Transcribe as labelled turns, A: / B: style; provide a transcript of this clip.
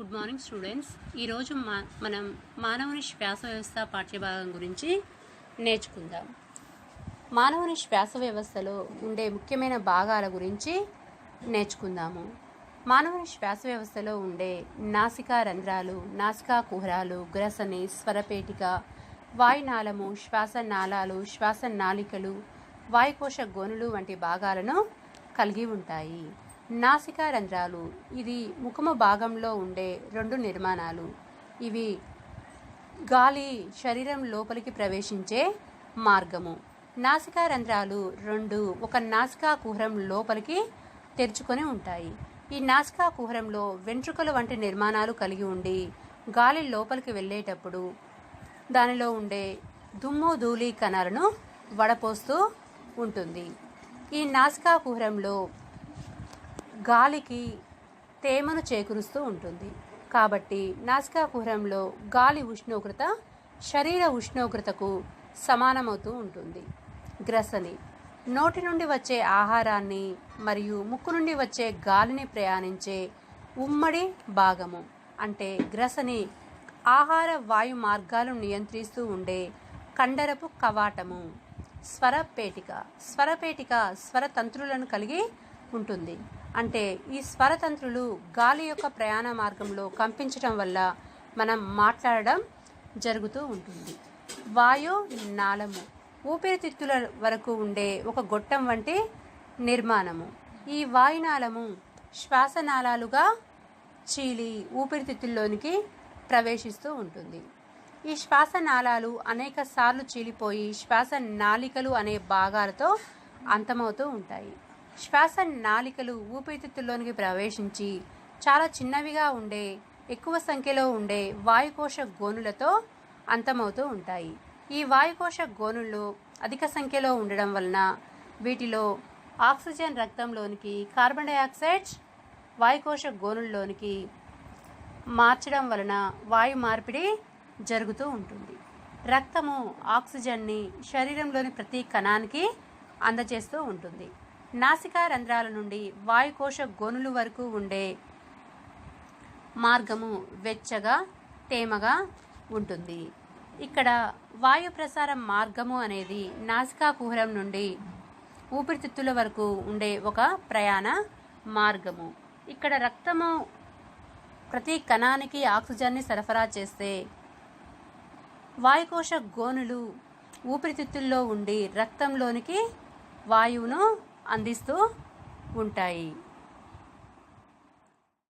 A: Good morning students. ఈరోజు మా మనం మానవుని శ్వాస వ్యవస్థ పాఠ్యభాగం గురించి నేర్చుకుందాం. మానవుని శ్వాస వ్యవస్థలో ఉండే ముఖ్యమైన భాగాల గురించి నేర్చుకుందాము. మానవుని శ్వాస వ్యవస్థలో ఉండే నాసికా రంధ్రాలు నాసికా కుహరాలు గ్రసని స్వరపేటిక వాయునాళము శ్వాస నాళాలు శ్వాస నాళికలు వాయుకోశ గోనులు వంటి భాగాలను కలిగి ఉంటాయి. నాసికా రంధ్రాలు. ఇది ముఖము భాగంలో ఉండే రెండు నిర్మాణాలు. ఇవి గాలి శరీరం లోపలికి ప్రవేశించే మార్గము. నాసికా రంధ్రాలు రెండు ఒక నాసికా కుహరం లోపలికి తెరుచుకొని ఉంటాయి. ఈ నాసికా కుహరంలో వెంట్రుకలు వంటి నిర్మాణాలు కలిగి ఉండి గాలి లోపలికి వెళ్ళేటప్పుడు దానిలో ఉండే దుమ్ము ధూళి కణాలను వడపోస్తూ ఉంటుంది. ఈ నాసికా కుహరంలో గాలికి తేమను చేకూరుస్తూ ఉంటుంది. కాబట్టి నాసికాకుహరంలో గాలి ఉష్ణోగ్రత శరీర ఉష్ణోగ్రతకు సమానమవుతూ ఉంటుంది. గ్రసని నోటి నుండి వచ్చే ఆహారాన్ని మరియు ముక్కు నుండి వచ్చే గాలిని ప్రయాణించే ఉమ్మడి భాగము. అంటే గ్రసని ఆహార వాయు మార్గాలను నియంత్రిస్తూ ఉండే కండరపు కవాటము. స్వరపేటిక స్వరపేటిక స్వరతంత్రులను కలిగి ఉంటుంది. అంటే ఈ స్వరతంత్రులు గాలి యొక్క ప్రయాణ మార్గంలో కంపించడం వల్ల మనం మాట్లాడడం జరుగుతూ ఉంటుంది. వాయు నాళము. ఊపిరితిత్తుల వరకు ఉండే ఒక గొట్టం వంటి నిర్మాణము. ఈ వాయునాళము శ్వాసనాళాలుగా చీలి ఊపిరితిత్తుల్లోనికి ప్రవేశిస్తూ ఉంటుంది. ఈ శ్వాసనాళాలు అనేక సార్లు చీలిపోయి శ్వాస నాళికలు అనే భాగాలతో అంతమవుతూ ఉంటాయి. శ్వాస నాళికలు ఊపిరితిత్తుల్లోనికి ప్రవేశించి చాలా చిన్నవిగా ఉండే ఎక్కువ సంఖ్యలో ఉండే వాయుకోశ గోనులతో అంతమవుతూ ఉంటాయి. ఈ వాయుకోశ గోనుల్లో అధిక సంఖ్యలో ఉండడం వలన వీటిలో ఆక్సిజన్ రక్తంలోనికి కార్బన్ డైఆక్సైడ్ వాయుకోశ గోనుల్లోనికి మార్చడం వలన వాయు మార్పిడి జరుగుతూ ఉంటుంది. రక్తము ఆక్సిజన్ని శరీరంలోని ప్రతి కణానికి అందజేస్తూ ఉంటుంది. నాసికా రంధ్రాల నుండి వాయుకోశ గోనులు వరకు ఉండే మార్గము వెచ్చగా తేమగా ఉంటుంది. ఇక్కడ వాయు ప్రసార మార్గము అనేది నాసికా కుహరం నుండి ఊపిరితిత్తుల వరకు ఉండే ఒక ప్రయాణ మార్గము. ఇక్కడ రక్తము ప్రతి కణానికి ఆక్సిజన్ని సరఫరా చేస్తే వాయుకోశ గోనులు ఊపిరితిత్తుల్లో ఉండి రక్తంలోనికి వాయువును అందిస్తూ ఉంటాయి.